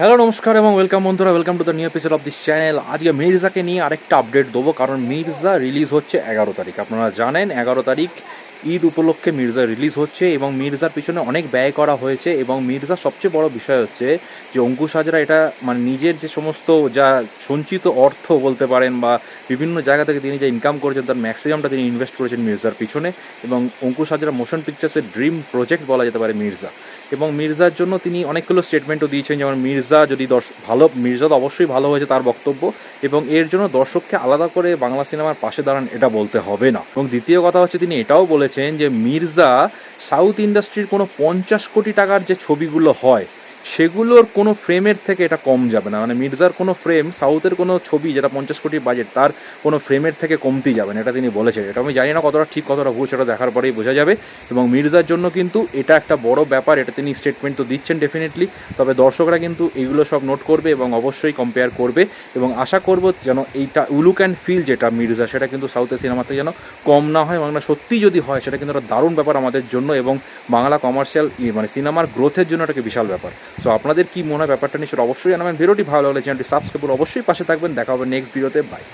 Hello নমস্কার এবং welcome বন্ধুরা welcome to the new episode of this channel আজকে মির্জাকে নিয়ে আরেকটা আপডেট দেবো, কারণ মির্জা রিলিজ হচ্ছে এগারো তারিখ। আপনারা জানেন, এগারো তারিখ ঈদ উপলক্ষে মির্জা রিলিজ হচ্ছে এবং মির্জার পিছনে অনেক ব্যয় করা হয়েছে এবং মির্জার সবচেয়ে বড় বিষয় হচ্ছে যে অঙ্কুশ হাজরা এটা মানে নিজের যে সমস্ত যা সঞ্চিত অর্থ বলতে পারেন বা বিভিন্ন জায়গা থেকে তিনি যা ইনকাম করেছেন তার ম্যাক্সিমামটা তিনি ইনভেস্ট করেছেন মির্জার পিছনে এবং অঙ্কুশ হাজরা মোশন পিকচার্সের ড্রিম প্রজেক্ট বলা যেতে পারে মির্জা। এবং মির্জার জন্য তিনি অনেকগুলো স্টেটমেন্টও দিয়েছেন, যেমন মির্জা যদি দর্শ, ভালো, মির্জা তো অবশ্যই ভালো হয়েছে তার বক্তব্য এবং এর জন্য দর্শককে আলাদা করে বাংলা সিনেমার পাশে দাঁড়ান এটা বলতে হবে না। এবং দ্বিতীয় কথা হচ্ছে তিনি এটাও বলেছেন যে মির্জা সাউথ ইন্ডাস্ট্রির কোনো পঞ্চাশ কোটি টাকার যে ছবিগুলো হয় সেগুলোর কোনো ফ্রেমের থেকে এটা কম যাবে না। মানে মির্জার কোনো ফ্রেম সাউথের কোনো ছবি যেটা পঞ্চাশ কোটি বাজেট তার কোনো ফ্রেমের থেকে কমতি যাবে না, এটা তিনি বলেছেন। এটা আমি জানি না কতটা ঠিক, কতটা ভুল, সেটা দেখার পরেই বোঝা যাবে। এবং মির্জার জন্য কিন্তু এটা একটা বড় ব্যাপার, এটা তিনি স্টেটমেন্ট তো দিচ্ছেন ডেফিনেটলি তবে দর্শকরা কিন্তু এইগুলো সব নোট করবে এবং অবশ্যই কম্পেয়ার করবে। এবং আশা করব যেন এইটা উলুক অ্যান্ড ফিল যেটা মির্জা, সেটা কিন্তু সাউথের সিনেমাতে যেন কম না হয় বাংলা সত্যি যদি হয়, সেটা কিন্তু একটা দারুণ ব্যাপার আমাদের জন্য এবং বাংলা কমার্শিয়াল মানে সিনেমার গ্রোথের জন্য এটাকে বিশাল ব্যাপার। সো আপনাদের কি মনে হয় ব্যাপারটা নিয়ে সেটা অবশ্যই জানাবেন। ভিডিওটি ভালো লাগলে চ্যানেলটি সাবস্ক্রাইব অবশ্যই পাশে থাকবেন। দেখা হবে নেক্সট ভিডিওতে বাই